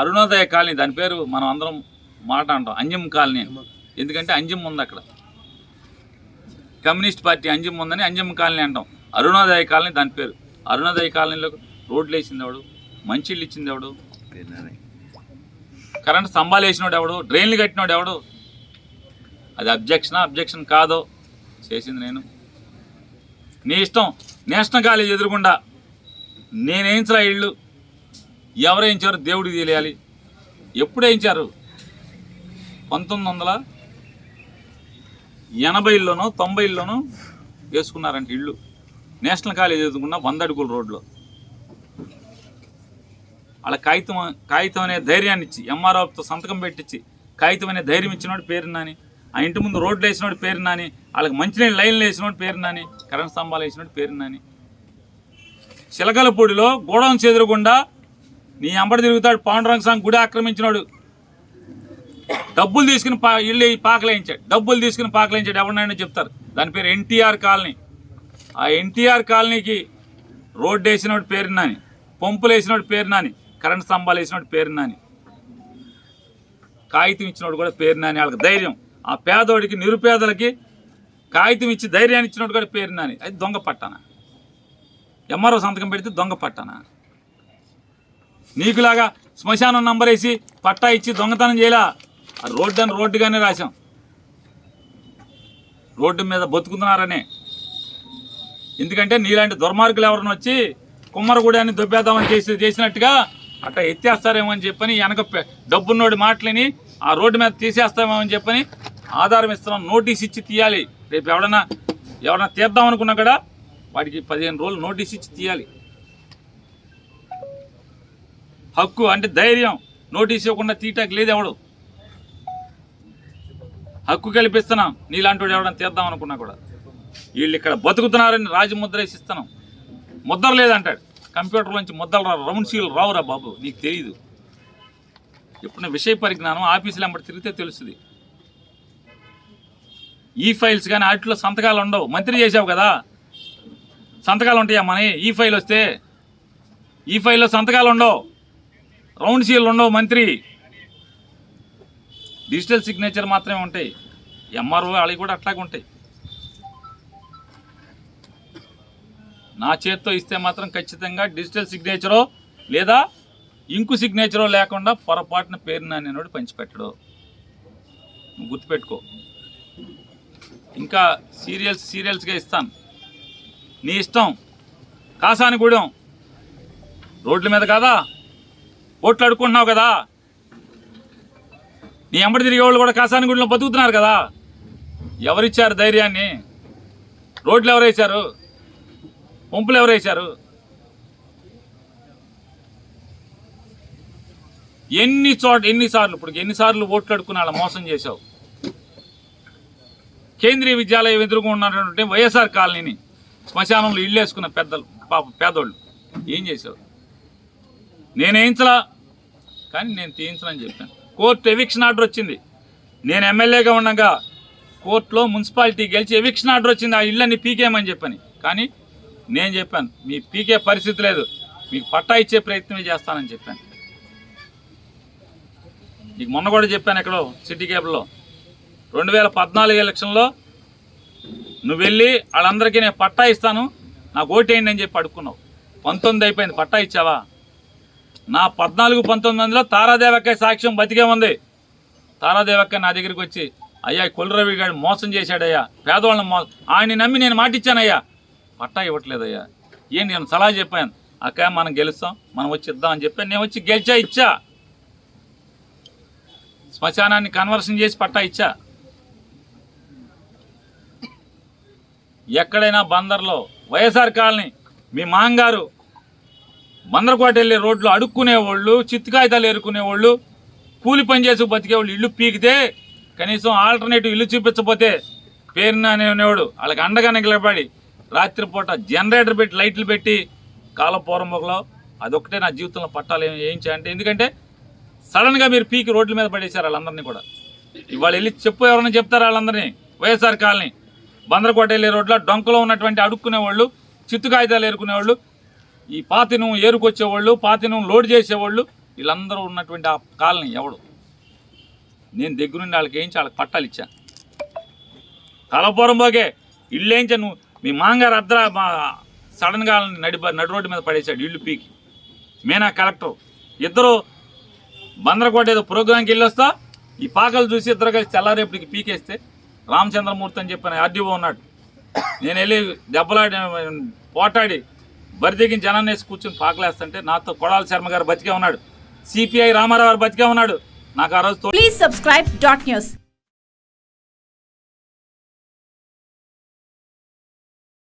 Arunodaya colony దాని పేరు మనం అందరం మాట అంటాం అంజం కాలనీ ఎందుకంటే అంజం ఉంది అక్కడ. కమ్యూనిస్ట్ పార్టీ అంజం ఉందని అంజం కాలనీ అంటాం. అరుణోదయ కాలనీ దాని పేరు. అరుణోదయ కాలనీలో రోడ్లు వేసింది ఎవడు? మంచిళ్ళు ఇచ్చింది ఎవడు? కరెంట్ స్తంభాలు వేసినోడు ఎవడు? డ్రైన్లు కట్టినోడు ఎవడు? అది అబ్జెక్షనా అబ్జెక్షన్ కాదో చేసింది నేను. నీ ఇష్టం నేషనల్ కాలేజ్ ఎదురుకుండా నేనేంచరా ఇళ్ళు ఎవరు దేవుడికి తెలియాలి. ఎప్పుడేయించారు పంతొమ్మిది వందల ఎనభైలోనో తొంభైలోనో వేసుకున్నారంటే ఇళ్ళు. నేషనల్ కాలేజ్ ఎదుర్కొన్న వందడుగుల రోడ్లో. వాళ్ళ కాగితం కాగితం అనే ధైర్యాన్ని ఇచ్చి ఎంఆర్ఓతో సంతకం పెట్టించి కాగితం అనే ధైర్యం ఇచ్చినోడు పేరు నాని ఆ ఇంటి ముందు రోడ్లు వేసినోడు పేరు నాని వాళ్ళకి మంచినీళ్ళు లైన్లు వేసినోడు పేరు నాని కరెంట్ స్తంభాలు వేసినోడు పేరు నాని. చిలకలపూడిలో గోడౌన్స్ చెదురుగుండా నీ అంబడి తిరుగుతాడు పాండురంగ స్వామి గుడి ఆక్రమించినాడు. డబ్బులు తీసుకుని పా ఇల్లు పాకలేయించాడు డబ్బులు తీసుకుని పాకలేయించాడు ఎవరినైనా చెప్తారు. దాని పేరు ఎన్టీఆర్ కాలనీ. ఆ ఎన్టీఆర్ కాలనీకి రోడ్డు వేసినోడు పేరు నాని పంపులు వేసినోడు పేరు నాని కరెంట్ స్తంభాలు వేసినోడు పేరు నాని. కాగితం ఇచ్చినోడు కూడా పేరు నాని వాళ్ళకి ధైర్యం. ఆ పేదోడికి నిరుపేదలకి కాగితం ఇచ్చి ధైర్యాన్ని ఇచ్చినోడు కూడా పేరు నాని. అది దొంగ పట్టానా? ఎంఆర్ఓ సంతకం పెడితే దొంగ పట్టానా? నీకులాగా శ్మశానం నంబర్ వేసి పట్టా ఇచ్చి దొంగతనం చేయలా? ఆ రోడ్డు అని రోడ్డుగానే రాశాం. రోడ్డు మీద బతుకుతున్నారనే. ఎందుకంటే నీలాంటి దుర్మార్గులు ఎవరిని వచ్చి కుమ్మరగూడని దొబ్బేద్దామని చేసి చేసినట్టుగా అట్ట ఎత్తేస్తారేమో అని చెప్పని వెనక డబ్బున్నోడి మాటలని ఆ రోడ్డు మీద తీసేస్తామేమో అని చెప్పని ఆధారం ఇస్తున్నాం నోటీస్ ఇచ్చి తీయాలి. రేపు ఎవడన్నా ఎవడన్నా తీద్దాం అనుకున్నా కూడా వాడికి పదిహేను రోజులు నోటీస్ ఇచ్చి తీయాలి. హక్కు అంటే ధైర్యం. నోటీస్ ఇవ్వకుండా తీయటానికి లేదు ఎవడు హక్కు కల్పిస్తున్నాం. నీలాంటి వాడు తీద్దాం అనుకున్నా కూడా. వీళ్ళు ఇక్కడ బతుకుతున్నారని రాజముద్ర వేసిస్తున్నాం. ముద్ర లేదంటాడు. కంప్యూటర్ నుంచి ముద్దలు రా రౌండ్ సీల్ రావురా బాబు. నీకు తెలియదు ఎప్పుడైనా విషయ పరిజ్ఞానం ఆఫీసులు వెంబడి తిరిగితే తెలుస్తుంది. ఈ ఫైల్స్ కానీ వాటిలో సంతకాలు ఉండవు. మంత్రి చేసావు కదా. సంతకాలు ఉంటాయా మన? ఈ ఫైల్ వస్తే ఈ ఫైల్లో సంతకాలు ఉండవు. రౌండ్ సీల్ ఉండవు మంత్రి. డిజిటల్ సిగ్నేచర్ మాత్రమే ఉంటాయి. ఎంఆర్ఓ వాళ్ళవి కూడా అట్లాగే ఉంటాయి. నా చేత్తో ఇస్తే మాత్రం ఖచ్చితంగా డిజిటల్ సిగ్నేచరో లేదా ఇంకు సిగ్నేచరో లేకుండా పొరపాటున పేరు నానేనోడు పంచిపెట్టడు. నువ్వు గుర్తుపెట్టుకో. ఇంకా సీరియల్స్ సీరియల్స్గా ఇస్తాను. నీ ఇష్టం. కాసానిగూడెం. రోడ్ల మీద కదా? ఓట్లు అడుక్కుంటున్నావు కదా. నీ ఎంబడి తిరిగే వాళ్ళు కూడా కాసానిగూడెంలో బతుకుతున్నారు కదా. ఎవరిచ్చారు ధైర్యాన్ని? రోడ్లు ఎవరేశారు పంపులు ఎవరేశారు ఎన్ని చోట ఎన్నిసార్లు ఇప్పుడు ఎన్నిసార్లు ఓట్లు అడుక్కుని అలా మోసం చేశావు? కేంద్రీయ విద్యాలయం ఎదురుగా ఉన్నటువంటి వైఎస్ఆర్ కాలనీని శ్మశానంలో ఇల్లు వేసుకున్న పెద్దలు పాప పేదోళ్ళు. ఏం చేశావు? నేనేంచలా కానీ నేను తీయించనని చెప్పాను. కోర్టు ఎవిక్షన్ ఆర్డర్ వచ్చింది. నేను ఎమ్మెల్యేగా ఉండగా కోర్టులో మున్సిపాలిటీ గెలిచి ఎవిక్షన్ ఆర్డర్ వచ్చింది. ఆ ఇళ్ళని పీకేయమని చెప్పని. కానీ నేను చెప్పాను మీ పీకే పరిస్థితి లేదు. మీకు పట్టా ఇచ్చే ప్రయత్నమే చేస్తానని చెప్పాను. మీకు మొన్న కూడా చెప్పాను ఎక్కడో సిటీ కేబుల్లో. రెండు వేల పద్నాలుగు ఎలక్షన్లో నువ్వు వెళ్ళి వాళ్ళందరికీ నేను పట్టా ఇస్తాను. నాకు ఓటేయండి అని చెప్పి అడుక్కున్నావు. పంతొమ్మిది అయిపోయింది. పట్టా ఇచ్చావా? నా పద్నాలుగు పంతొమ్మిది వందల తారాదేవక్క సాక్ష్యం బతికే ఉంది. తారాదేవక్క నా దగ్గరికి వచ్చి అయ్యా ఈ గారు మోసం చేశాడయ్యా. పేదవాళ్ళని మో ఆయన్ని నమ్మి నేను మాటిచ్చానయ్యా. పట్టా ఇవ్వట్లేదయ్యా. ఏంటి నేను సలహా చెప్పాను? అక్క మనం గెలుస్తాం. మనం వచ్చి ఇద్దాం అని చెప్పాను. నేను వచ్చి గెలిచా ఇచ్చా. శ్మశానాన్ని కన్వర్షన్ చేసి పట్టా ఇచ్చా. ఎక్కడైనా బందర్లో వైఎస్ఆర్ కాలనీ మీ మాంగారు బందరకోట వెళ్ళే రోడ్లు అడుక్కునేవాళ్ళు చిత్తు కాగితాలు ఏరుకునేవాళ్ళు కూలి పని చేసి బతికేవాళ్ళు ఇల్లు పీకితే కనీసం ఆల్టర్నేటివ్ ఇల్లు చూపించకపోతే పేరున అనేవాడు. వాళ్ళకి అండగా నిలబడి రాత్రిపూట జనరేటర్ పెట్టి లైట్లు పెట్టి కాలపూరం మొగలో అదొక్కటే నా జీవితంలో పట్టాలి ఏం చేయాలంటే ఎందుకంటే సడన్గా మీరు పీకి రోడ్ల మీద పడేశారు వాళ్ళందరినీ కూడా. ఇవాళ వెళ్ళి చెప్పు ఎవరైనా చెప్తారు వాళ్ళందరినీ? వైఎస్ఆర్ కాలనీ. బందరకోట వెళ్ళే రోడ్లో డొంకలో ఉన్నటువంటి అడుక్కునేవాళ్ళు చిత్తు కాగితాలు ఏరుకునేవాళ్ళు ఈ పాతినం ఏరుకొచ్చేవాళ్ళు పాతినం లోడ్ చేసేవాళ్ళు వీళ్ళందరూ ఉన్నటువంటి ఆ కాలనీ ఎవడు? నేను దగ్గరుండి వాళ్ళకి ఏంచి వాళ్ళకి పట్టాలు ఇచ్చా కలపురం పోగే ఇల్లు ఏంచా నువ్వు మీ మాంగారు అద్ర మా సడన్గా నడి నడి రోడ్డు మీద పడేశాడు ఇల్లు పీకి. మేనా కలెక్టర్? ఇద్దరు బందరకోట ఏదో ప్రోగ్రాంకి వెళ్ళొస్తా ఈ పాకలు చూసి ఇద్దరు కలిసి తెల్లారేపటికి పీకేస్తే రామచంద్రమూర్తి అని చెప్పిన ఆర్డీఓ ఉన్నాడు. నేను వెళ్ళి దెబ్బలాడి పోటాడి బరిదిగిన జనాన్ని వేసి కూర్చొని పాకలేస్తుంటే నాతో కొడాల శర్మ గారు బతికే ఉన్నాడు. సిపిఐ రామారావు గారు బతికే ఉన్నాడు. నాకు ఆ రోజు తో- సబ్స్క్రైబ్ subscribe